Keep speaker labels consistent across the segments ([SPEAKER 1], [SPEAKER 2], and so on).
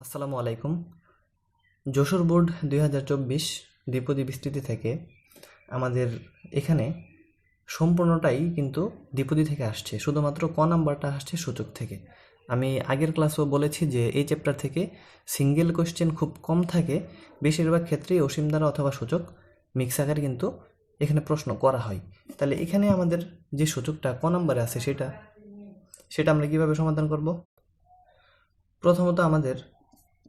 [SPEAKER 1] আসসালামু আলাইকুম। যশোর বোর্ড দুই হাজার চব্বিশ দ্বিপদী বিস্তৃতি থেকে আমাদের এখানে সম্পূর্ণটাই কিন্তু দ্বিপদী থেকে আসছে, শুধুমাত্র ক নাম্বারটা আসছে সূচক থেকে। আমি আগের ক্লাসেও বলেছি যে এই চ্যাপ্টার থেকে সিঙ্গেল কোশ্চেন খুব কম থাকে, বেশিরভাগ ক্ষেত্রেই অসীম দ্বারা অথবা সূচক মিক্স আকারে কিন্তু এখানে প্রশ্ন করা হয়। তাহলে এখানে আমাদের যে সূচকটা ক নাম্বারে আছে সেটা সেটা আমরা কীভাবে সমাধান করব? প্রথমত আমাদের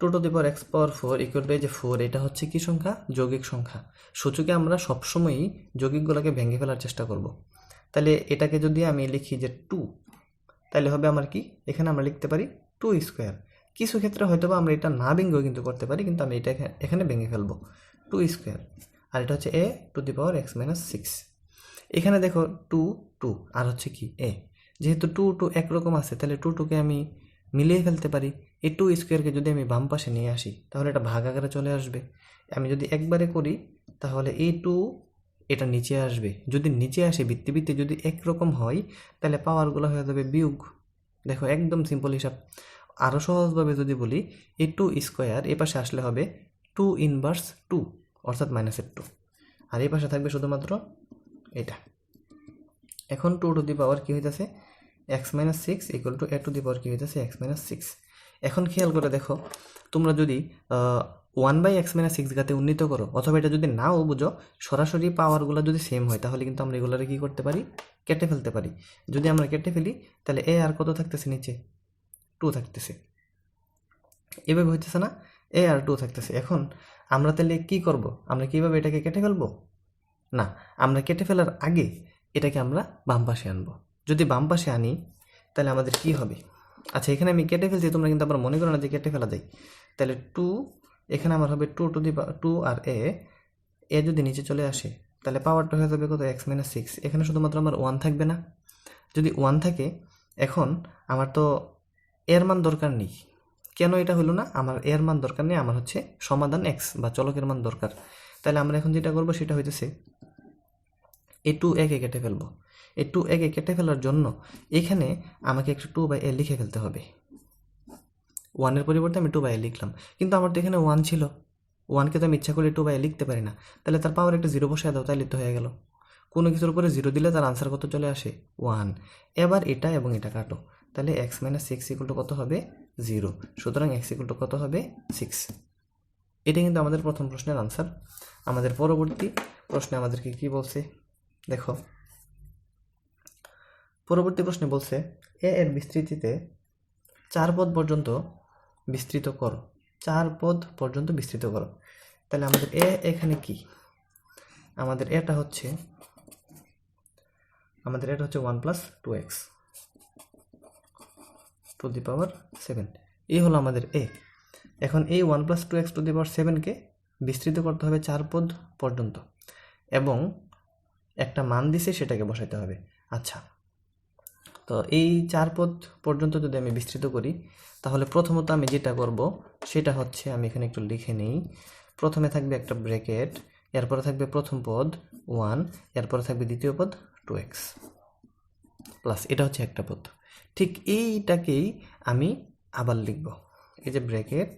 [SPEAKER 1] two to the power x power four equal to এই যে ফোর এটা হচ্ছে কি সংখ্যা? যৌগিক সংখ্যা। সূচকে আমরা সবসময়ই যৌগিকগুলোকে ভেঙে ফেলার চেষ্টা করব। তাহলে এটাকে যদি আমি লিখি যে টু তাহলে হবে আমার কি? এখানে আমরা লিখতে পারি টু স্কোয়ার কিছু ক্ষেত্রে হয়তো বা আমরা এটা না ভেঙেও কিন্তু করতে পারি, কিন্তু আমি এটা এখানে ভেঙে ফেলব। টু স্কোয়ার আর এটা হচ্ছে A to the power x minus six এখানে দেখো টু টু আর হচ্ছে কি এ যেহেতু টু টু একরকম আছে, তাহলে টু টুকে আমি মিলিয়ে ফেলতে পারি। এই টু স্কোয়ারকে যদি আমি বাম পাশে নিয়ে আসি, তাহলে এটা ভাগ আকারে চলে আসবে। আমি যদি একবারে করি, তাহলে এই টু এটা নিচে আসবে। যদি নিচে আসে বৃত্তি বৃত্তি যদি একরকম হয়, তাহলে পাওয়ারগুলো হয়ে যাবে বিয়োগ। দেখো, একদম সিম্পল হিসাব। আরও সহজভাবে যদি বলি, এই টু স্কোয়ার এ পাশে আসলে হবে টু ইনভার্স টু অর্থাৎ মাইনাসের টু আর এই পাশে থাকবে শুধুমাত্র এটা। এখন টু টু দি পাওয়ার কী হইতেছে? X minus six equal to A to the power কী হইতেছে? X minus six. এখন খেয়াল করে দেখো, তোমরা যদি one by x minus six ঘাতে উন্নীত করো, অথবা এটা যদি নাও বুঝো, সরাসরি পাওয়ারগুলো যদি সেম হয়, তাহলে কিন্তু আমরা এগুলোরে কী করতে পারি? কেটে ফেলতে পারি। যদি আমরা কেটে ফেলি, তাহলে এ আর কত থাকতেছে নিচে? টু থাকতেছে। এভাবে হইতেছে না? এ আর টু থাকতেছে। এখন আমরা তাহলে কি করব? আমরা কীভাবে এটাকে কেটে ফেলব? না, আমরা কেটে ফেলার আগে এটাকে আমরা বাম পাশে আনব। যদি বাম পাশে আনি, তাহলে আমাদের কি হবে? আচ্ছা এখানে আমি কেটে ফেলছি, তোমরা কিন্তু আবার মনে করো না যে কেটে ফেলা যায়। তাহলে টু এখানে আমার হবে টু টু দি টু আর এ এ যদি নিচে চলে আসে, তাহলে পাওয়ারটা হয়ে যাবে কত? এক্স মাইনাস সিক্স এখানে শুধুমাত্র আমার ওয়ান থাকবে না। যদি ওয়ান থাকে, এখন আমার তো এর মান দরকার নেই। কেন এটা হলো না? আমার এর মান দরকার নেই, আমার হচ্ছে সমাধান এক্স বা চলকের মান দরকার। তাহলে আমরা এখন যেটা করব, সেটা হইতেছে এ টু একে কেটে ফেলব। এই টু একে কেটে ফেলার জন্য এখানে আমাকে একটু টু বাই এ লিখে ফেলতে হবে। ওয়ানের পরিবর্তে আমি টু বাই এ লিখলাম। কিন্তু আমার তো এখানে ওয়ান ছিল। ওয়ানকে তো আমি ইচ্ছা করলে টু বাই এ লিখতে পারি না। তাহলে তার পাওয়ার একটা জিরো বসায় দাও তাহলে তো হয়ে গেল। কোনো কিছুর উপরে জিরো দিলে তার আনসার কত চলে আসে? ওয়ান এবার এটা এবং এটা কাটো। তাহলে x minus six equal to কত হবে? জিরো সুতরাং এক্স ইকুয়াল টু কত হবে? সিক্স এটা কিন্তু আমাদের প্রথম প্রশ্নের আনসার আমাদের পরবর্তী প্রশ্নে আমাদেরকে কি বলছে? দেখো। পরবর্তী প্রশ্নে বলছে, এ এর বিস্তৃতিতে চার পদ পর্যন্ত বিস্তৃত করো। চার পদ পর্যন্ত বিস্তৃত করো। তাহলে আমাদের এ এখানে কি? আমাদের এটা হচ্ছে, আমাদের এটা হচ্ছে one plus two x to the power seven. এই হলো আমাদের এ। এখন এই one plus two x to the power সেভেনকে বিস্তৃত করতে হবে চার পদ পর্যন্ত এবং একটা মান দিছে সেটাকে বসাইতে হবে। আচ্ছা তো এই চার পদ পর্যন্ত যদি আমি বিস্তৃত করি, তাহলে প্রথমত আমি যেটা করব, সেটা হচ্ছে আমি এখানে একটু লিখে নিই। প্রথমে থাকবে একটা ব্র্যাকেট, এরপরে থাকবে প্রথম পদ ওয়ান, এরপরে থাকবে দ্বিতীয় পদ টু এক্স, প্লাস এটা হচ্ছে একটা পদ। ঠিক এইটাকেই আমি আবার লিখব। এই যে ব্র্যাকেট,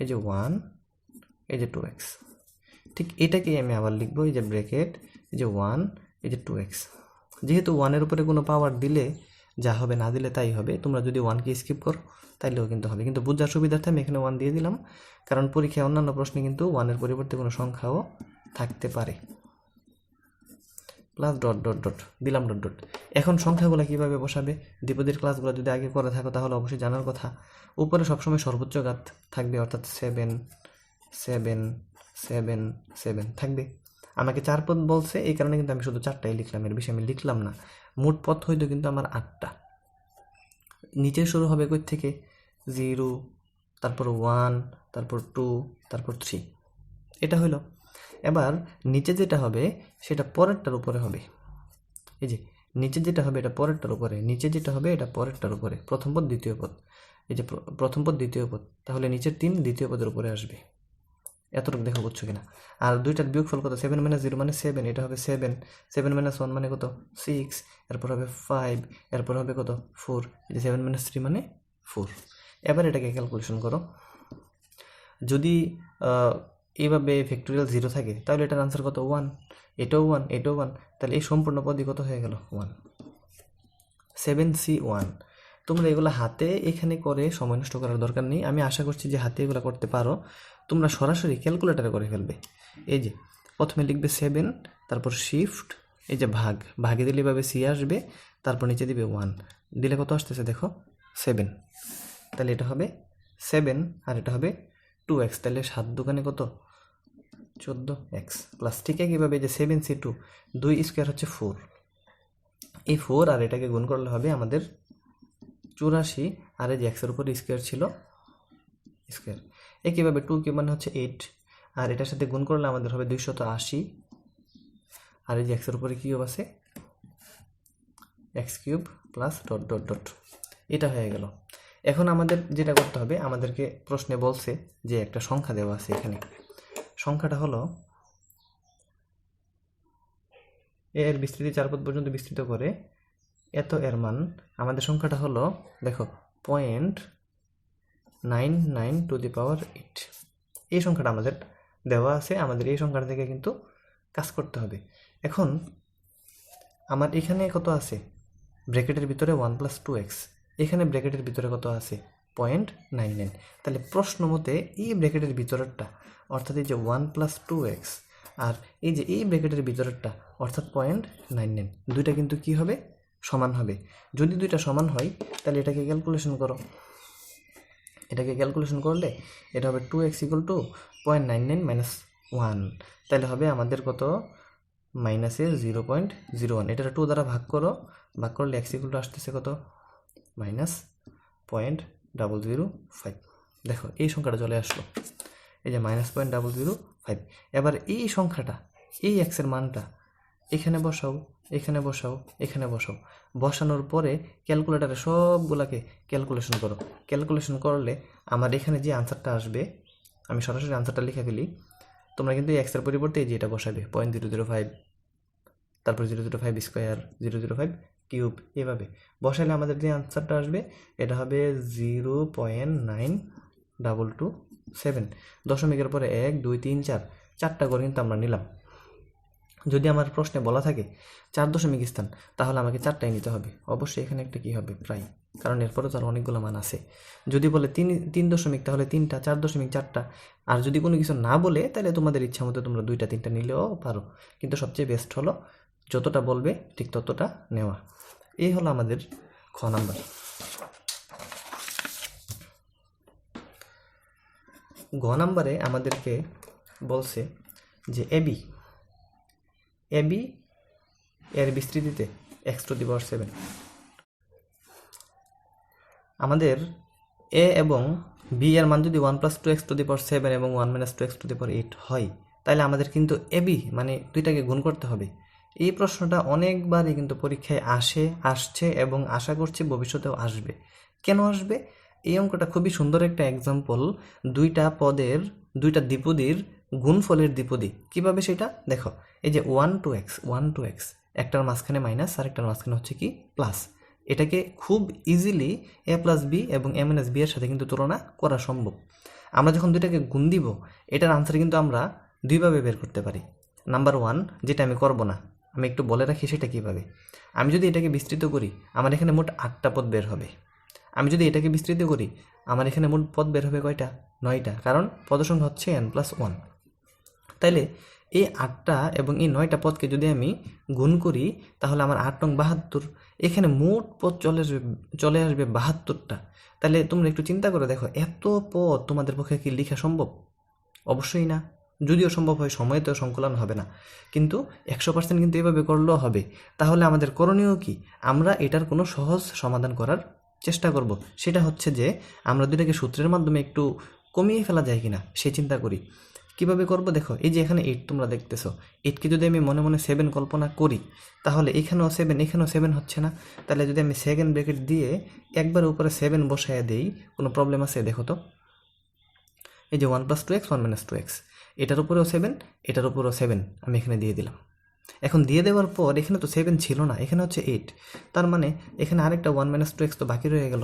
[SPEAKER 1] এই যে ওয়ান, এই যে টু এক্স, ঠিক এটাকেই আমি আবার লিখব। এই যে ব্র্যাকেট, এই যে ওয়ান, এই যে টু এক্স, যেহেতু ওয়ানের উপরে কোনো পাওয়ার দিলে যা হবে না দিলে তাই হবে। তোমরা যদি ওয়ানকে স্কিপ করো, তাইলেও কিন্তু হবে। কিন্তু বোঝার সুবিধার্থে আমি এখানে ওয়ান দিয়ে দিলাম। কারণ পরীক্ষায় অন্যান্য প্রশ্নে কিন্তু ওয়ানের পরিবর্তে কোনো সংখ্যাও থাকতে পারে। প্লাস ডট ডট ডট দিলাম ডট ডট এখন সংখ্যাগুলো কীভাবে বসাবে? দ্বিপদীর ক্লাসগুলো যদি আগে করে থাকো, তাহলে অবশ্যই জানার কথা। উপরে সবসময় সর্বোচ্চ ঘাত থাকবে, অর্থাৎ সেভেন সেভেন সেভেন সেভেন থাকবে। আমাকে চার পদ বলছে, এই কারণে কিন্তু আমি শুধু চারটাই লিখলাম। এর বেশি আমি লিখলাম না। মোট পথ হইতো কিন্তু আমার আটটা। নিচে শুরু হবে কই থেকে জিরো, তারপর ওয়ান, তারপর টু, তারপর থ্রি। এটা হইল। এবার নিচে যেটা হবে, সেটা পরেরটার উপরে হবে। এই যে, নিচে যেটা হবে, এটা পরেরটার উপরে। নিচে যেটা হবে, এটা পরেরটার উপরে। প্রথম পদ, দ্বিতীয় পদ। এই যে প্রথম পদ, দ্বিতীয় পদ। তাহলে নিচের তিন, দ্বিতীয় পদের উপরে আসবে। এতটুকু দেখো বুঝছ কিনা? আর দুইটার বিয়োগফল কত? সেভেন মাইনাস জিরো মানে সেভেন এটা হবে সেভেন সেভেন মাইনাস ওয়ান মানে কত? সিক্স এরপর হবে ফাইভ এরপর হবে কত? ফোর যে সেভেন মাইনাস থ্রি মানে ফোর এবার এটাকে ক্যালকুলেশন করো। যদি এইভাবে ফ্যাক্টোরিয়াল জিরো থাকে, তাহলে এটার আনসার কত? ওয়ান এটাও ওয়ান এটাও ওয়ান তাহলে এই সম্পূর্ণ পদই কত হয়ে গেল? ওয়ান সেভেন সি ওয়ান তোমরা এগুলো হাতে এখানে করে সময় নষ্ট করার দরকার নেই। আমি আশা করছি যে হাতে এগুলো করতে পারো। তোমরা সরাসরি ক্যালকুলেটারে করে ফেলবে। এই যে, প্রথমে লিখবে সেভেন তারপর শিফট এই যে ভাগ। ভাগে দিলে এভাবে সি আসবে, তারপর নিচে দিবে ওয়ান দিলে কত আসতেছে দেখো? সেভেন তাহলে এটা হবে সেভেন আর এটা হবে টু এক্স তাহলে সাত দোকানে কত? চোদ্দ এক্স প্লাস ঠিক একইভাবে যে সেভেন সি টু দুই স্কোয়ার হচ্ছে ফোর এই ফোর আর এটাকে গুণ করলে হবে আমাদের চুরাশি, আর এই যে এক্সের উপর স্কোয়ার ছিল স্কোয়ার একইভাবে টু কিউব মানে হচ্ছে এইট আর এটার সাথে গুণ করলে আমাদের হবে দুইশত আশি। আর এই যে এক্সের উপরে কিউব আছে x cube plus dot dot dot এটা হয়ে গেল। এখন আমাদের যেটা করতে হবে, আমাদেরকে প্রশ্নে বলছে যে একটা সংখ্যা দেওয়া আছে এখানে। সংখ্যাটা হলো এর বিস্তৃতি চার পদ পর্যন্ত বিস্তৃত করে এত এর মান। আমাদের সংখ্যাটা হলো, দেখো point nine nine to the power eight. এই সংখ্যাটা আমাদের দেওয়া আছে। আমাদের এই সংখ্যাটা থেকে কিন্তু কাজ করতে হবে। এখন আমার এখানে কত আছে? ব্র্যাকেটের ভিতরে ওয়ান প্লাস টু এক্স। এখানে ব্র্যাকেটের ভিতরে কত আছে? Point nine nine. তাহলে প্রশ্ন মতে এই ব্র্যাকেটের ভিতরেরটা, অর্থাৎ এই যে ওয়ান প্লাস টু এক্স আর এই যে এই ব্র্যাকেটের ভিতরেরটা, অর্থাৎ পয়েন্ট নাইন নাইন, দুইটা কিন্তু কি হবে? সমান হবে। যদি দুইটা সমান হয়, তাহলে এটাকে ক্যালকুলেশন করো। এটাকে ক্যালকুলেশন করলে এটা হবে two x equal to point nine nine minus one তাহলে হবে আমাদের কত? মাইনাসের জিরো পয়েন্ট জিরো ওয়ান এটা টু দ্বারা ভাগ করো, ভাগ করলে এক্স ইকুয়াল টু আসতেছে কত? Minus point double zero five দেখো, এই সংখ্যাটা চলে আসলো। এই যে minus point double zero five এবার এই সংখ্যাটা, এই এক্সের মানটা এখানে বসাও এখানে বসাও এখানে বসাও। বসানোর পরে ক্যালকুলেটারে সবগুলাকে ক্যালকুলেশন করো। ক্যালকুলেশন করলে আমার এখানে যে আনসারটা আসবে, আমি সরাসরি আনসারটা লিখে ফেলি। তোমরা কিন্তু এক্সের পরিবর্তে এই যে এটা বসাবে পয়েন্ট জিরো জিরো ফাইভ তারপর zero zero five square zero zero five cube এভাবে। বসালে আমাদের যে আনসারটা আসবে, এটা হবে zero point nine double two seven দশমিকের পরে এক, দুই, তিন, চার, চারটা করে কিন্তু আমরা নিলাম। যদি আমার প্রশ্নে বলা থাকে চার দশমিক স্থান, তাহলে আমাকে চারটাই নিতে হবে। অবশ্যই এখানে একটা কী হবে? প্রায়। কারণ এরপরে তো অনেকগুলো মান আছে। যদি বলে তিন তিন দশমিক, তাহলে তিনটা, চার দশমিক চারটা। আর যদি কোনো কিছু না বলে, তাহলে তোমাদের ইচ্ছা মতো তোমরা দুইটা, তিনটা নিলেও পারো। কিন্তু সবচেয়ে বেস্ট হলো যতটা বলবে, ঠিক ততটা নেওয়া। এই হলো আমাদের খ নাম্বার। গ নাম্বারে আমাদেরকে বলছে যে এবি এবি এর বিস্তৃতিতে x to the power seven. আমাদের এ এবং বি এর মান যদি one plus two x to the power seven এবং one minus two x to the power eight হয়, তাহলে আমাদের কিন্তু এবি মানে দুইটাকে গুণ করতে হবে। এই প্রশ্নটা অনেকবারই কিন্তু পরীক্ষায় আসে, আসছে এবং আশা করছি ভবিষ্যতেও আসবে। কেন আসবে? এই অঙ্কটা খুবই সুন্দর একটা এক্সাম্পল দুইটা পদের, দুইটা দ্বিপদীর গুণফলের দ্বিপদী। কীভাবে সেটা? দেখো, এই যে one two x one two x একটার মাঝখানে মাইনাস আর একটার মাঝখানে হচ্ছে কি? প্লাস এটাকে খুব ইজিলি এ প্লাস বি এবং এম এন এস বি এর সাথে কিন্তু তুলনা করা সম্ভব। আমরা যখন দুইটাকে গুণ দিব, এটার আনসার কিন্তু আমরা দুইভাবে বের করতে পারি। নাম্বার ওয়ান যেটা আমি করব না, আমি একটু বলে রাখি সেটা কীভাবে? আমি যদি এটাকে বিস্তৃত করি, আমার এখানে মোট আটটা পদ বের হবে। আমি যদি এটাকে বিস্তৃত করি, আমার এখানে মোট পদ বের হবে কয়টা? নয়টা। কারণ পদসংখ্যা হচ্ছে এন প্লাস ওয়ান তাইলে এই আটটা এবং এই নয়টা পদকে যদি আমি গুণ করি, তাহলে আমার আট নং বাহাত্তর। এখানে মোট পদ চলে আসবে চলে আসবে বাহাত্তরটা। তাহলে তোমরা একটু চিন্তা করে দেখো, এত পদ তোমাদের পক্ষে কি লেখা সম্ভব? অবশ্যই না। যদিও সম্ভব হয়, সময় তো সংকলন হবে না। কিন্তু একশো পার্সেন্ট কিন্তু এভাবে করলেও হবে। তাহলে আমাদের করণীয় কি? আমরা এটার কোনো সহজ সমাধান করার চেষ্টা করব। সেটা হচ্ছে যে, আমরা দুটাকে সূত্রের মাধ্যমে একটু কমিয়ে ফেলা যায় কিনা, সে চিন্তা করি। কীভাবে করব? দেখো, এই যে এখানে এইট তোমরা দেখতেছো এইটকে যদি আমি মনে মনে সেভেন কল্পনা করি, তাহলে এখানেও সেভেন এখানেও সেভেন হচ্ছে না। তাহলে যদি আমি সেকেন্ড ব্রেকেট দিয়ে একবার উপরে সেভেন বসায় দেই, কোনো প্রবলেম আছে? দেখো তো। এই যে one plus two x one minus two x এটার উপরেও সেভেন এটার উপরেও সেভেন আমি এখানে দিয়ে দিলাম। এখন দিয়ে দেওয়ার পর এখানে তো সেভেন ছিল না, এখানে হচ্ছে এইট তার মানে এখানে আরেকটা ওয়ান মাইনাস টু এক্স তো বাকি রয়ে গেল।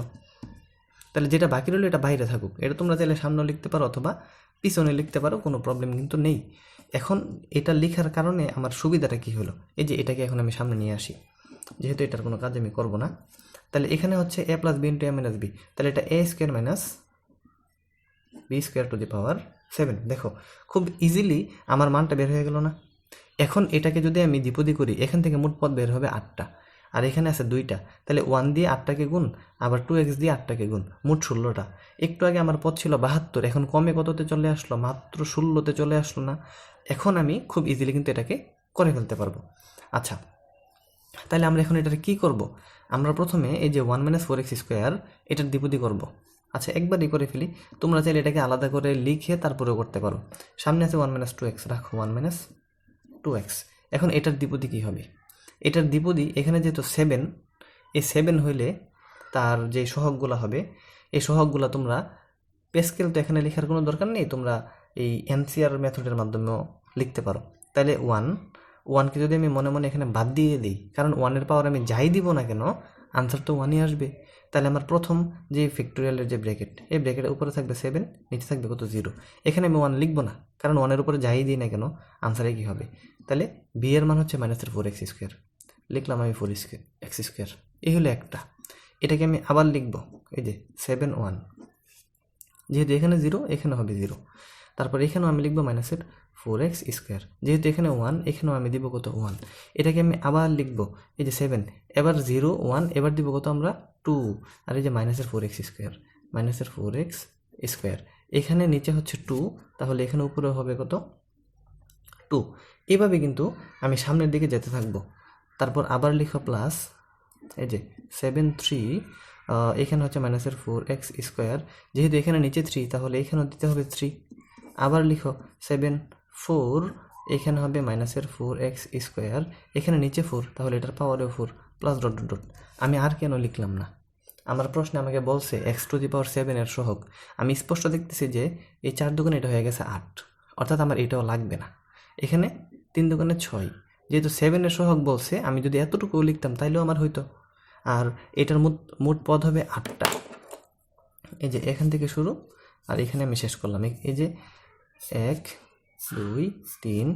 [SPEAKER 1] তাহলে যেটা বাকি রইল এটা বাইরে থাকুক। এটা তোমরা চাইলে সামনে লিখতে পারো অথবা পিছনে লিখতে পারো, কোনো প্রবলেম কিন্তু নেই। এখন এটা লেখার কারণে আমার সুবিধাটা কি হলো? এই যে এটাকে এখন আমি সামনে নিয়ে আসি। যেহেতু এটার কোনো কাজ আমি করব না। তাহলে এখানে হচ্ছে A plus B into A minus B তাহলে এটা A square minus B square to the power seven দেখো, খুব ইজিলি আমার মানটা বের হয়ে গেল না। এখন এটাকে যদি আমি দ্বিপদী করি, এখান থেকে মোট পদ বের হবে আটটা। আর এখানে আছে দুইটা। তাহলে ওয়ান দিয়ে আটটাকে গুণ, আবার টু এক্স দিয়ে আটটাকে গুণ, মোট ষোলোটা। একটু আগে আমার পদ ছিল বাহাত্তর, এখন কমে কততে চলে আসলো? মাত্র ষোলোতে চলে আসলো না। এখন আমি খুব ইজিলি কিন্তু এটাকে করে ফেলতে পারব। আচ্ছা তাহলে আমরা এখন এটার কী করব? আমরা প্রথমে এই যে one minus four x square এটার দ্বিপদী করব। আচ্ছা একবারই করে ফেলি। তোমরা চাইলে এটাকে আলাদা করে লিখে তারপরেও করতে পারো। সামনে আছে ওয়ান মাইনাস টু এক্স রাখো ওয়ান মাইনাস টু এক্স এখন এটার দ্বিপদী কী হবে? এটার দ্বিপদী এখানে যেহেতু সেভেন এই সেভেন হইলে তার যে সহগগুলো হবে, এই সহগগুলো তোমরা পেস্কেল তো এখানে লেখার কোনো দরকার নেই, তোমরা এই এনসিআর মেথডের মাধ্যমেও লিখতে পারো। তাহলে ওয়ান ওয়ানকে যদি আমি মনে মনে এখানে বাদ দিয়ে দিই, কারণ ওয়ানের পাওয়ার আমি যাই দিব না কেন আনসার তো ওয়ানই আসবে। তাহলে আমার প্রথম যে ফ্যাক্টোরিয়ালের যে ব্র্যাকেট এই ব্র্যাকেটের উপরে থাকবে সেভেন নিচে থাকবে কত জিরো এখানে আমি ওয়ান লিখব না, কারণ ওয়ানের উপরে যাই দিই না কেন আনসারে কী হবে? তাহলে বি এর মান হচ্ছে মাইনাসের ফোর এক্স স্কোয়ার লিখলাম আমি ফোর স্কোয়ার এক্স স্কোয়ার এই হলো একটা। এটাকে আমি আবার লিখব, এই যে সেভেন ওয়ান যেহেতু এখানে জিরো এখানে হবে জিরো তারপর এখানেও আমি লিখব মাইনাসের ফোর এক্স স্কোয়ার যেহেতু এখানে ওয়ান এখানেও আমি দিব কত ওয়ান এটাকে আমি আবার লিখব, এই যে সেভেন এবার জিরো ওয়ান এবার দিব কত আমরা? টু আর এই যে মাইনাসের ফোর এক্স স্কোয়ার মাইনাসের ফোর এক্স স্কোয়ার এখানে নিচে হচ্ছে টু তাহলে এখানে উপরে হবে কত? টু এভাবে কিন্তু আমি সামনের দিকে যেতে থাকব। তারপর আবার লিখো প্লাস এই যে সেভেন থ্রি এখানে হচ্ছে মাইনাসের ফোর এক্স স্কোয়ার যেহেতু এখানে নিচে থ্রি তাহলে এখানেও দিতে হবে থ্রি আবার লিখো সেভেন ফোর এখানে হবে মাইনাসের ফোর এক্স স্কোয়ার এখানে নিচে ফোর তাহলে এটার পাওয়ারেও four plus dot dot dot. আমি আর কেন লিখলাম না? আমার প্রশ্নে আমাকে বলছে এক্স টু দি পাওয়ার সেভেনের সহগ। আমি স্পষ্ট দেখতেছি যে, এই চার দোকানে এটা হয়ে গেছে আট। অর্থাৎ আমার এটাও লাগবে না। এখানে তিন দোকানে ছয়। যেহেতু সেভেনের সহগ বলছে, আমি যদি এতটুকু লিখতাম, তাইলেও আমার হইতো। আর এটার মোট মোট পদ হবে আটটা। এই যে এখান থেকে শুরু, আর এখানে আমি শেষ করলাম। এই যে এক, দুই, তিন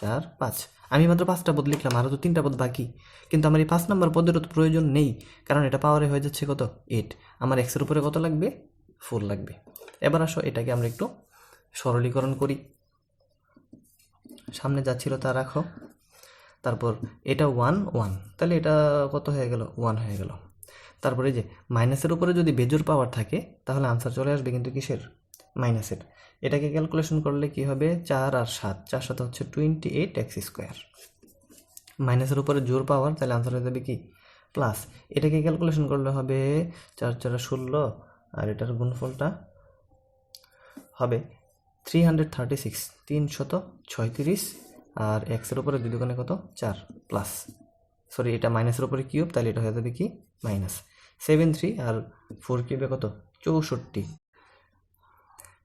[SPEAKER 1] চার, পাঁচ। আমি মাত্র পাঁচটা পদ লিখলাম আরও তো তিনটা পদ বাকি। কিন্তু আমার এই পাঁচ নম্বর পদেরও তো প্রয়োজন নেই, কারণ এটা পাওয়ারে হয়ে যাচ্ছে কত? এইট আমার এক্সের উপরে কত লাগবে? ফোর লাগবে। এবার আসো, এটাকে আমরা একটু সরলীকরণ করি। সামনে যা ছিল তা রাখো। তারপর এটা ওয়ান ওয়ান তাহলে এটা কত হয়ে গেল? ওয়ান হয়ে গেল। তারপরে যে মাইনাসের উপরে যদি বেজোর পাওয়ার থাকে, তাহলে আনসার চলে আসবে কিন্তু কিসের? মাইনাসের এটাকে ক্যালকুলেশন করলে কি হবে? চার আর সাত। চার সাথে হচ্ছে টোয়েন্টি এইট এক্স স্কোয়ার মাইনাসের উপরে জোর পাওয়ার, তাহলে আনসার হয়ে যাবে কি? প্লাস এটাকে ক্যালকুলেশন করলে হবে চার চার ষোলো, আর এটার গুণফলটা হবে থ্রি হান্ড্রেড থার্টি সিক্স তিনশত ছয়ত্রিশ, আর এক্সের উপরে দুই দোকানে কত? চার প্লাস সরি এটা মাইনাসের উপরে কিউব তাহলে এটা হয়ে যাবে কি? মাইনাস সেভেন থ্রি আর ফোর কিউবে কত? চৌষট্টি।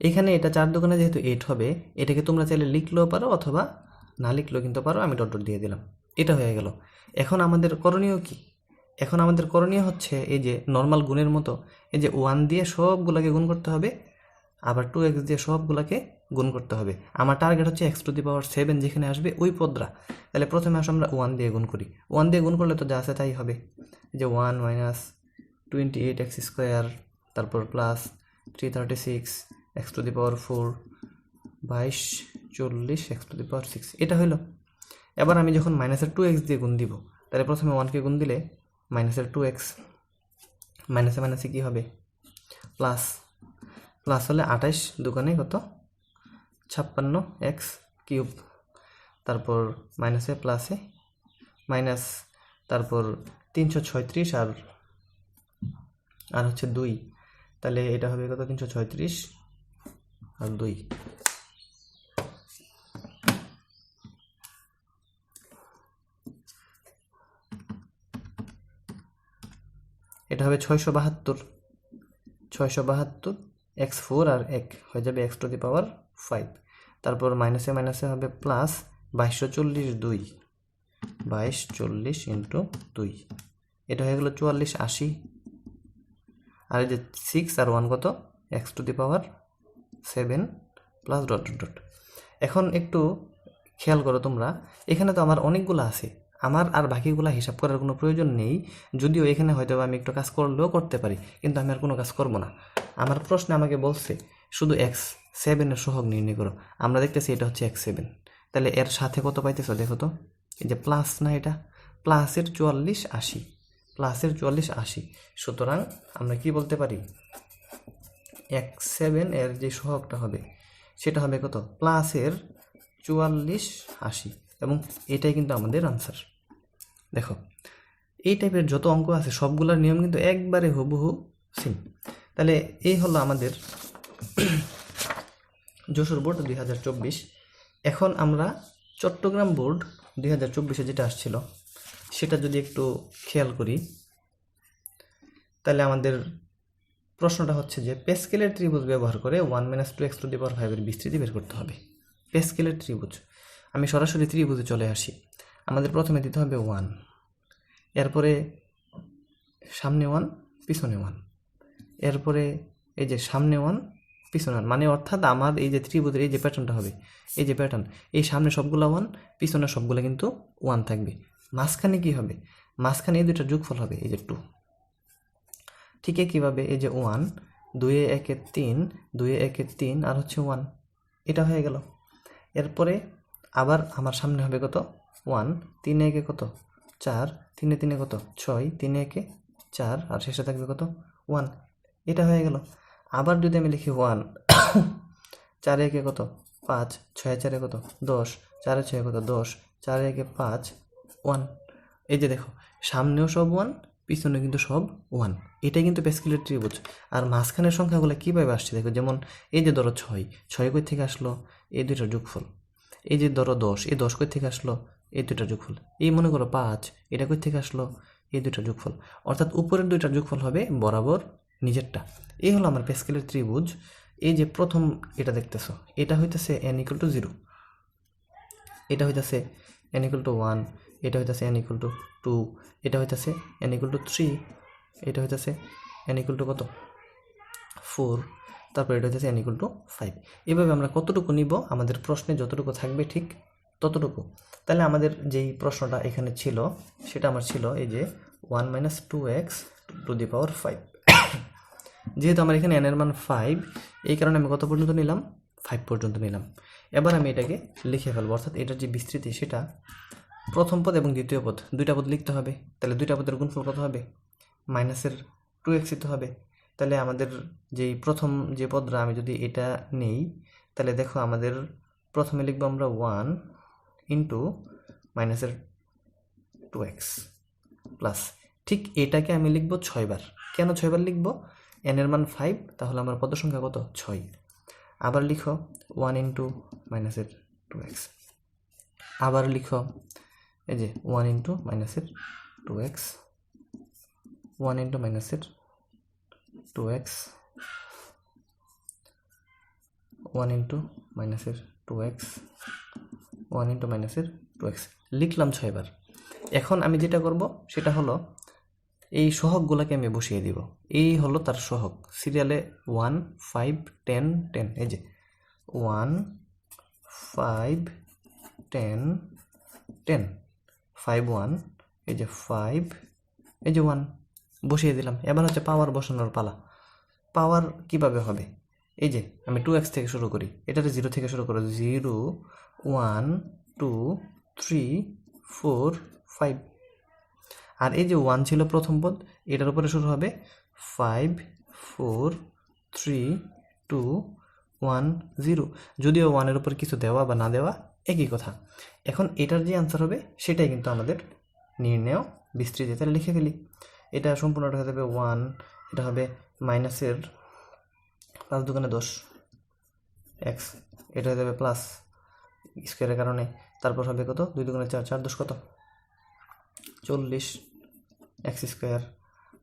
[SPEAKER 1] এখানে এটা চার দোকানে যেহেতু এইট হবে, এটাকে তোমরা চাইলে লিখলেও পারো অথবা না লিখলেও কিন্তু পারো, আমি ডট দিয়ে দিলাম। এটা হয়ে গেল। এখন আমাদের করণীয় কি? এখন আমাদের করণীয় হচ্ছে এই যে নর্মাল গুণের মতো, এই যে ওয়ান দিয়ে সবগুলোকে গুণ করতে হবে, আবার টু এক্স দিয়ে সবগুলোকে গুণ করতে হবে। আমার টার্গেট হচ্ছে x to the power seven যেখানে আসবে ওই পদরা। তাহলে প্রথমে আসো আমরা ওয়ান দিয়ে গুণ করি। ওয়ান দিয়ে গুণ করলে তো যা আছে তাই হবে। যে one minus twenty eight x square তারপর plus three thirty six x to the power four বাইশ চল্লিশ, x to the power six. এটা হলো এবার আমি যখন মাইনাসের টু এক্স দিয়ে গুণ দিব, তাহলে প্রথমে ওয়ানকে গুণ দিলে মাইনাসের টু এক্স মাইনাসে মাইনাসে কী হবে? প্লাস প্লাস হলে আঠাইশ দোকানে কত? ছাপ্পান্ন এক্স কিউব তারপর মাইনাসে প্লাসে মাইনাস তারপর তিনশো ছয়ত্রিশ আর আর হচ্ছে দুই। তাহলে এটা হবে কত? তিনশো ছয়ত্রিশ। আর দুই। এটা হবে ছয়শো বাহাত্তর। ছয়শো বাহাত্তর, এক্স ফোর আর এক হয়ে যাবে x to the power five. তারপর মাইনাসে মাইনাসে হবে প্লাস বাইশশো চল্লিশ দুই। বাইশ চল্লিশ ইন্টু দুই। এটা হয়ে গেলো চুয়াল্লিশ আশি। আর এই যে সিক্স আর ওয়ান কত? X to the power seven plus dot dot dot. এখন একটু খেয়াল করো তোমরা, এখানে তো আমার অনেকগুলো আছে। আমার আর বাকিগুলো হিসাব করার কোনো প্রয়োজন নেই। যদিও এখানে হয়তো আমি একটু কাজ করলেও করতে পারি, কিন্তু আমি আর কোনো কাজ করব না। আমার প্রশ্নে আমাকে বলছে, শুধু এক্স সেভেনের সহগ নির্ণয় করো। আমরা দেখতেছি এটা হচ্ছে এক্স সেভেন তাহলে এর সাথে কত পাইতেছো দেখো তো? এই যে প্লাস না এটা? প্লাসের চুয়াল্লিশ আশি। প্লাসের চুয়াল্লিশ আশি। সুতরাং আমরা কি বলতে পারি? এক্স সেভেন এর যে সহগটা হবে, সেটা হবে কত? প্লাসের চুয়াল্লিশ আশি। এবং এটাই কিন্তু আমাদের আনসার দেখো, এই টাইপের যত অঙ্ক আছে, সবগুলোর নিয়ম কিন্তু একবারে হুবহু সেম তাহলে এই হলো আমাদের যশোর বোর্ড দুই হাজার চব্বিশ। এখন আমরা চট্টগ্রাম বোর্ড দুই হাজার চব্বিশে যেটা আসছিল, সেটা যদি একটু খেয়াল করি, তাহলে আমাদের প্রশ্নটা হচ্ছে যে, পেস্কেলের ত্রিভুজ ব্যবহার করে one minus two x to the power ফাইভের বিস্তৃতি বের করতে হবে। পেস্কেলের ত্রিভুজ। আমি সরাসরি ত্রিভুজে চলে আসি। আমাদের প্রথমে দিতে হবে ওয়ান এরপরে সামনে ওয়ান পিছনে ওয়ান এরপরে এই যে সামনে ওয়ান পিছনে ওয়ান মানে অর্থাৎ আমার এই যে ত্রিভুজের, এই যে প্যাটার্নটা হবে, এই যে প্যাটার্ন এই সামনে সবগুলো ওয়ান পিছনে সবগুলো কিন্তু ওয়ান থাকবে। মাঝখানে কি হবে? মাঝখানে এই দুইটা যোগফল হবে, এই যে টু ঠিক কীভাবে এই যে ওয়ান দুয়ে একে তিন দুয়ে একে তিন আর হচ্ছে ওয়ান এটা হয়ে গেল। এরপরে আবার আমার সামনে হবে কত? ওয়ান তিনে একে কত? চার, তিনে তিনে কত? ছয়, তিনে একে চার, আর শেষে থাকবে কত? ওয়ান এটা হয়ে গেল। আবার যদি আমি লিখি ওয়ান চারে একে কত? পাঁচ, ছয় চারে কত? দশ, চারে ছয় কত? দশ, চারে একে পাঁচ ওয়ান এই যে দেখো, সামনেও সব ওয়ান পিছনে কিন্তু সব ওয়ান এটাই কিন্তু পেসকিলের ত্রিভুজ আর মাঝখানের সংখ্যাগুলো কীভাবে আসছে? দেখো, যেমন এই যে ধরো ছয় ছয় কই থেকে আসলো? এই দুইটার যোগফল। এই যে ধরো দশ, এই দশ কই থেকে আসলো? এই দুইটার যোগফল। এই মনে করো পাঁচ, এটা কই থেকে আসলো? এই দুইটার যোগফল। অর্থাৎ উপরের দুইটার যোগফল হবে বরাবর নিজেরটা। এই হলো আমার পেসকেলের ত্রিভুজ। এই যে প্রথম এটা দেখতেছো, এটা হইতেছে এন ইকুয়াল টু জিরো এটা হইতেছে এন ইকুয়াল টু ওয়ান এটা হইতেছে এন ইকুয়াল টু টু, এটা হইতেছে এন ইকুয়াল টু থ্রি এটা হইতেছে এন ইকুয়াল টু কত? ফোর তারপর এটা হইতেছে এন ইকুয়াল টু ফাইভ এভাবে আমরা কতটুকু নিব? আমাদের প্রশ্নে যতটুকু থাকবে ঠিক ততটুকু। তাহলে আমাদের যেই প্রশ্নটা এখানে ছিল, সেটা আমার ছিল এই যে one minus two x to the power five যেহেতু আমার এখানে এনের মান ফাইভ এই কারণে আমি কত পর্যন্ত নিলাম? ফাইভ পর্যন্ত নিলাম। এবার আমি এটাকে লিখে ফেলব। অর্থাৎ এটার যে বিস্তৃতি, সেটা প্রথম পদ এবং দ্বিতীয় পদ, দুইটা পদ লিখতে হবে, তাহলে দুইটা পদের গুণফল কত হবে? মাইনাসের টু এক্স দিতে হবে। তাহলে আমাদের যেই প্রথম যে পদটা আমি যদি এটা নেই, তাহলে দেখো আমাদের প্রথমে লিখব আমরা ওয়ান ইন্টু মাইনাসের টু এক্স প্লাস ঠিক এটাকে আমি লিখব ছয়বার কেন ছয়বার লিখব? এনের মান ফাইভ তাহলে আমার পদ সংখ্যা কত? ছয়। আবার লিখো ওয়ান ইন্টু মাইনাসের টু এক্স আবার লিখো এই যে ওয়ান ইন্টু মাইনাসের টু এক্স ওয়ান ইন্টু মাইনাসের টু এক্স ওয়ান ইন্টু মাইনাসের টু এক্স ওয়ান ইন্টু মাইনাসের টু এক্স লিখলাম ছয়বার। এখন আমি যেটা করব, সেটা হলো এই সহগগুলোকে আমি বসিয়ে দিব। এই হলো তার সহগ। সিরিয়ালে ওয়ান ফাইভ টেন টেন এই যে one five ten ten five one এই যে ফাইভ এই যে ওয়ান বসিয়ে দিলাম। এবার হচ্ছে পাওয়ার বসানোর পালা। পাওয়ার কীভাবে হবে? এই যে, আমি টু এক্স থেকে শুরু করি। এটাতে জিরো থেকে শুরু করো। Zero one two three four five আর এই যে ওয়ান ছিল প্রথম পদ, এটার উপরে শুরু হবে five four three two one zero যদিও ওয়ানের উপর কিছু দেওয়া বা না দেওয়া একই কথা। এখন এটার যে আনসার হবে, সেটাই কিন্তু আমাদের নির্ণয় বিস্তৃতি তাহলে লিখে ফেলি। এটা সম্পূর্ণটা হয়ে যাবে ওয়ান এটা হবে মাইনাসের পাঁচ দোকানে দশ এক্স এটা হয়ে যাবে প্লাস স্কোয়ারের কারণে। তারপর হবে কত? দুই দোকানে চার চার দশ কত? চল্লিশ এক্স স্কোয়ার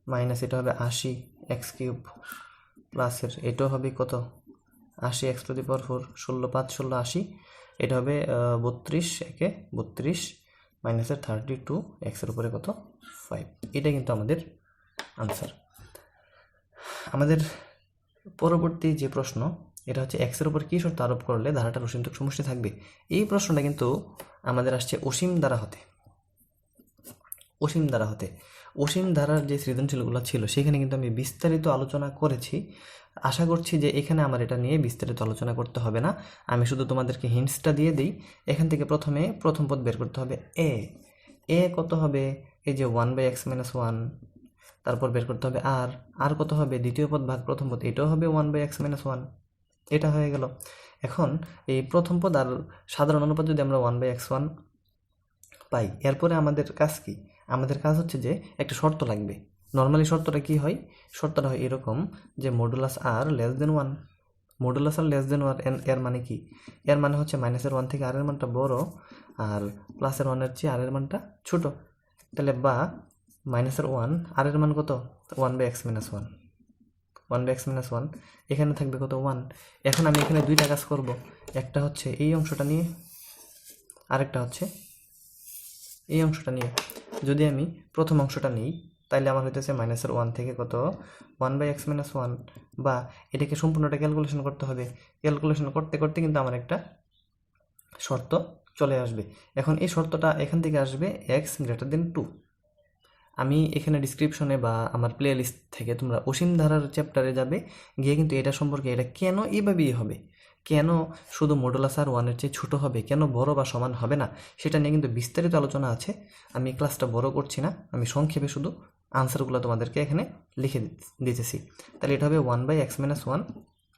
[SPEAKER 1] মাইনাস এটা হবে আশি এক্স কিউব প্লাসের এটাও হবে কত? আশি x to the power four ষোলো পাঁচ, ষোলো আশি। এটা হবে বত্রিশ একে বত্রিশ মাইনাসের থার্টি টু এক্সের উপরে কত? ফাইভ এটা কিন্তু আমাদের আনসার আমাদের পরবর্তী যে প্রশ্ন, এটা হচ্ছে এক্সের উপর কী শর্ত আরোপ করলে ধারাটার অসীমতক সমষ্টি থাকবে? এই প্রশ্নটা কিন্তু আমাদের আসছে অসীম দ্বারা হতে। অসীম দ্বারা হতে। অসীম ধারার যে সৃজনশীলগুলো ছিল, সেখানে কিন্তু আমি বিস্তারিত আলোচনা করেছি। আশা করছি যে এখানে আমার এটা নিয়ে বিস্তারিত আলোচনা করতে হবে না। আমি শুধু তোমাদেরকে হিন্টসটা দিয়ে দিই। এখান থেকে প্রথমে প্রথম পদ বের করতে হবে এ এ কত হবে? এই যে one by x minus one তারপর বের করতে হবে আর আর কত হবে? দ্বিতীয় পদ ভাগ প্রথম পদ, এটাও হবে one by x minus one এটা হয়ে গেল। এখন এই প্রথম পদ আর সাধারণ অনুপাত যদি আমরা ওয়ান বাই এক্স ওয়ান পাই, এরপরে আমাদের কাজ কি? আমাদের কাজ হচ্ছে যে একটা শর্ত লাগবে। নর্মালি শর্তটা কি হয়? শর্তটা হয় এরকম যে modulus r less than one modulus r less than ওয়ানের মানে কি? এর মানে হচ্ছে মাইনাসের ওয়ান থেকে আরের মানটা বড় আর প্লাসের ওয়ানের চেয়ে আরের মানটা ছোট। তাহলে বা মাইনাসের ওয়ান আরের মান কত? One by x minus one one by x minus one এখানে থাকবে কত? ওয়ান এখন আমি এখানে দুইটা কাজ করব। একটা হচ্ছে এই অংশটা নিয়ে, আরেকটা হচ্ছে এই অংশটা নিয়ে। যদি আমি প্রথম অংশটা নিই, তাইলে আমার হইতেছে মাইনাসের ওয়ান থেকে কত? One by x minus one বা এটাকে সম্পূর্ণটা ক্যালকুলেশন করতে হবে। ক্যালকুলেশন করতে করতে কিন্তু আমার একটা শর্ত চলে আসবে। এখন এই শর্তটা এখান থেকে আসবে এক্স গ্রেটার দেন টু আমি এখানে ডিসক্রিপশনে বা আমার প্লে লিস্ট থেকে তোমরা অসীম ধারার চ্যাপ্টারে যাবে, গিয়ে কিন্তু এটা সম্পর্কে এটা কেন এইভাবেই হবে? কেন শুধু মডুলাস আর ওয়ানের চেয়ে ছোটো হবে? কেন বড় বা সমান হবে না? সেটা নিয়ে কিন্তু বিস্তারিত আলোচনা আছে। আমি ক্লাসটা বড় করছি না। আমি সংক্ষেপে শুধু আনসারগুলো তোমাদেরকে এখানে লিখে দিতেছি। তাহলে এটা হবে one by x minus one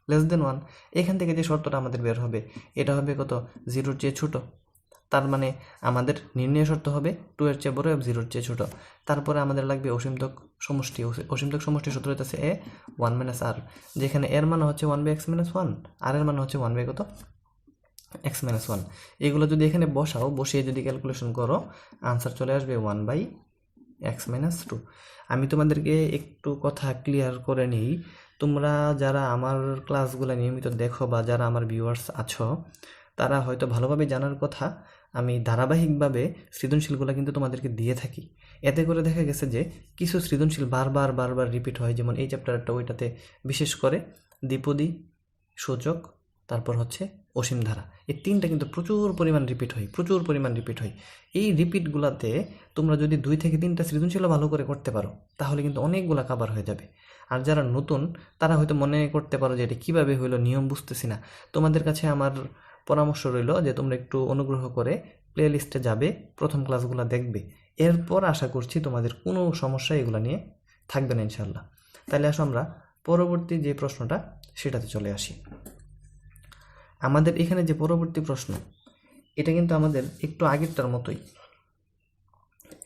[SPEAKER 1] less than one এখান থেকে যে শর্তটা আমাদের বের হবে, এটা হবে কত? জিরোর চেয়ে ছোটো। তার মানে আমাদের নির্ণয় শর্ত হবে টু এর চেয়ে বড় জিরোর চেয়ে ছোটো। তারপরে আমাদের লাগবে অসীমতক সমষ্টি। অসী- অসীমতক সমষ্টি সূত্র হইতেছে এ ওয়ান মাইনাস আর যেখানে এর মান হচ্ছে one by x minus one আর এর মান হচ্ছে ওয়ান বাই কত? এক্স মাইনাস ওয়ান এগুলো যদি এখানে বসাও, বসিয়ে যদি ক্যালকুলেশন করো আনসার চলে আসবে one by x minus two আমি তোমাদেরকে একটু কথা ক্লিয়ার করে নিই। তোমরা যারা আমার ক্লাসগুলো নিয়মিত দেখো বা যারা আমার ভিউয়ার্স আছো, তারা হয়তো ভালোভাবে জানার কথা আমি ধারাবাহিকভাবে সৃজনশীলগুলো কিন্তু তোমাদেরকে দিয়ে থাকি। এতে করে দেখা গেছে যে, কিছু সৃজনশীল বারবার বারবার রিপিট হয়। যেমন এই চ্যাপ্টারটা ওইটাতে বিশেষ করে দ্বিপদী, সূচক, তারপর হচ্ছে অসীম ধারা। এই তিনটা কিন্তু প্রচুর পরিমাণ রিপিট হয়, প্রচুর পরিমাণ রিপিট হয়। এই রিপিটগুলোতে তোমরা যদি দুই থেকে তিনটা সৃজনশীল ভালো করে করতে পারো, তাহলে কিন্তু অনেকগুলা কাবার হয়ে যাবে। আর যারা নতুন, তারা হয়তো মনে করতে পারো যে, এটা কীভাবে হইল, নিয়ম বুঝতেছি না। তোমাদের কাছে আমার পরামর্শ রইল যে তোমরা একটু অনুগ্রহ করে প্লে লিস্টে যাবে, প্রথম ক্লাসগুলো দেখবে। এরপর আশা করছি তোমাদের কোনো সমস্যা এগুলো নিয়ে থাকবে না ইনশাল্লাহ তাহলে আসো আমরা পরবর্তী যে প্রশ্নটা সেটাতে চলে আসি। আমাদের এখানে যে পরবর্তী প্রশ্ন, এটা কিন্তু আমাদের একটু আগেরটার মতোই।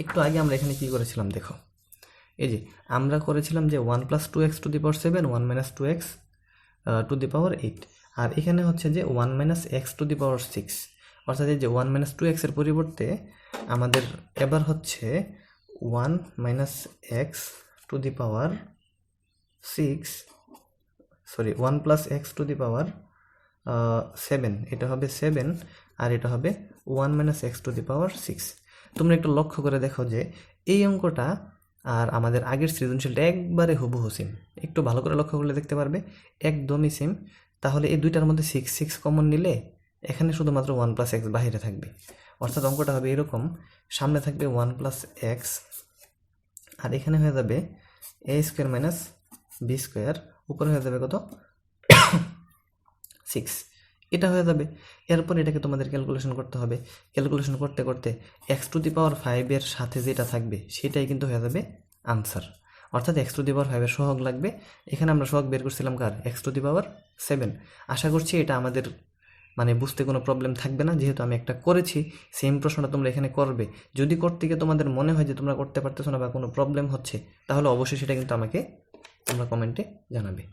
[SPEAKER 1] একটু আগে আমরা এখানে কি করেছিলাম দেখো, এই যে আমরা করেছিলাম যে one plus two x to the power seven one minus two x to the power eight আর এখানে হচ্ছে যে one minus x to the power six অর্থাৎ এই যে ওয়ান মাইনাস টু এক্সের পরিবর্তে আমাদের এবার হচ্ছে one minus x to the power six sorry one plus x to the power seven এটা হবে সেভেন আর এটা হবে one minus x to the power six তোমরা একটু লক্ষ্য করে দেখো যে এই অঙ্কটা আর আমাদের আগের সৃজনশীলটা একবারে হুবহু সিম একটু ভালো করে লক্ষ্য করলে দেখতে পারবে, একদমই সেম তাহলে এই দুইটার মধ্যে সিক্স সিক্স কমন নিলে এখানে শুধুমাত্র ওয়ান প্লাস এক্স বাহিরে থাকবে। অর্থাৎ অঙ্কটা হবে এরকম, সামনে থাকবে ওয়ান প্লাস এক্স আর এখানে হয়ে যাবে a square minus b square উপরে হয়ে যাবে কত? সিক্স এটা হয়ে যাবে। এরপর এটাকে তোমাদের ক্যালকুলেশন করতে হবে। ক্যালকুলেশন করতে করতে এক্স টু দি পাওয়ার ফাইভের সাথে যেটা থাকবে, সেটাই কিন্তু হয়ে যাবে আনসার অর্থাৎ এক্স টু দি পাওয়ার ফাইভের সহগ লাগবে। এখানে আমরা সহগ বের করছিলাম কার? X to the power seven আশা করছি এটা আমাদের মানে বুঝতে কোনো প্রবলেম থাকবে না। যেহেতু আমি একটা করেছি সেম প্রশ্নটা তোমরা এখানে করবে। যদি করতে গিয়ে তোমাদের মনে হয় যে তোমরা করতে পারতেছো না বা কোনো প্রবলেম হচ্ছে, তাহলে অবশ্যই সেটা কিন্তু আমাকে তোমরা কমেন্টে জানাবে।